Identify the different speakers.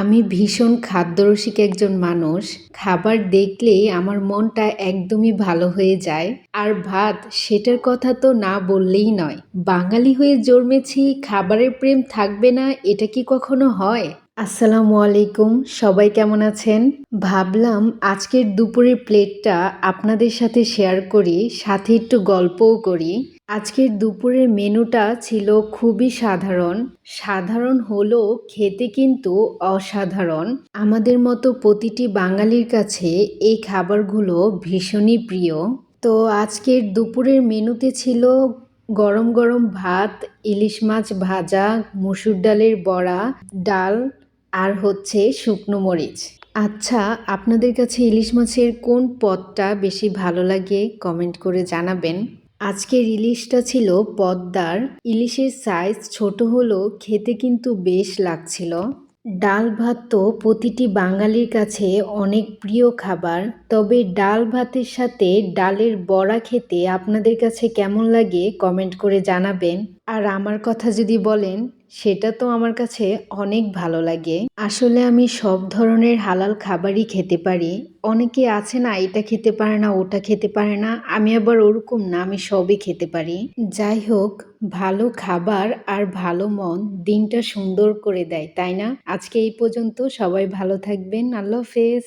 Speaker 1: আমি ভীষণ খাদ্যরসিক একজন মানুষ। খাবার দেখলেই আমার মনটা একদমই ভালো হয়ে যায়। আর ভাত, সেটার কথা তো না বললেই নয়। বাঙালি হয়ে জন্মেছি, খাবারের প্রেম থাকবে না, এটা কি কখনো হয়? আসসালামু আলাইকুম, সবাই কেমন আছেন? ভাবলাম আজকের দুপুরের প্লেটটা আপনাদের সাথে শেয়ার করি, সাথে একটু গল্পও করি। আজকের দুপুরের মেনুটা ছিল খুবই সাধারণ। সাধারণ হলেও খেতে কিন্তু অসাধারণ। আমাদের মতো প্রতিটি বাঙালির কাছে এই খাবারগুলো ভীষণই প্রিয়। তো আজকের দুপুরের মেনুতে ছিল গরম গরম ভাত, ইলিশ মাছ ভাজা, মুসুর ডালের বড়া, ডাল আর হচ্ছে শুকনো মরিচ। আচ্ছা আপনাদের কাছে ইলিশ মাছের কোন পদটা বেশি ভালো লাগে কমেন্ট করে জানাবেন। আজকের ইলিশটা ছিল পদ্মার। ইলিশের সাইজ ছোট হলেও খেতে কিন্তু বেশ লাগছিল। ডাল ভাত তো প্রতিটি বাঙালির কাছে অনেক প্রিয় খাবার। তবে ডাল ভাতের সাথে ডালের বড়া খেতে আপনাদের কাছে কেমন লাগে কমেন্ট করে জানাবেন। আর আমার কথা যদি বলেন সেটা তো আমার কাছে অনেক ভালো লাগে। আসলে আমি সব ধরনের হালাল খাবারই খেতে পারি। অনেকে আছে না, এটা খেতে পারে না, ওটা খেতে পারে না, আমি আবার ওরকম না, আমি সবই খেতে পারি। যাই হোক, ভালো খাবার আর ভালো মন দিনটা সুন্দর করে দেয়, তাই না? আজকে এই পর্যন্ত সবাই ভালো থাকবেন, আল্লাহ হাফেজ।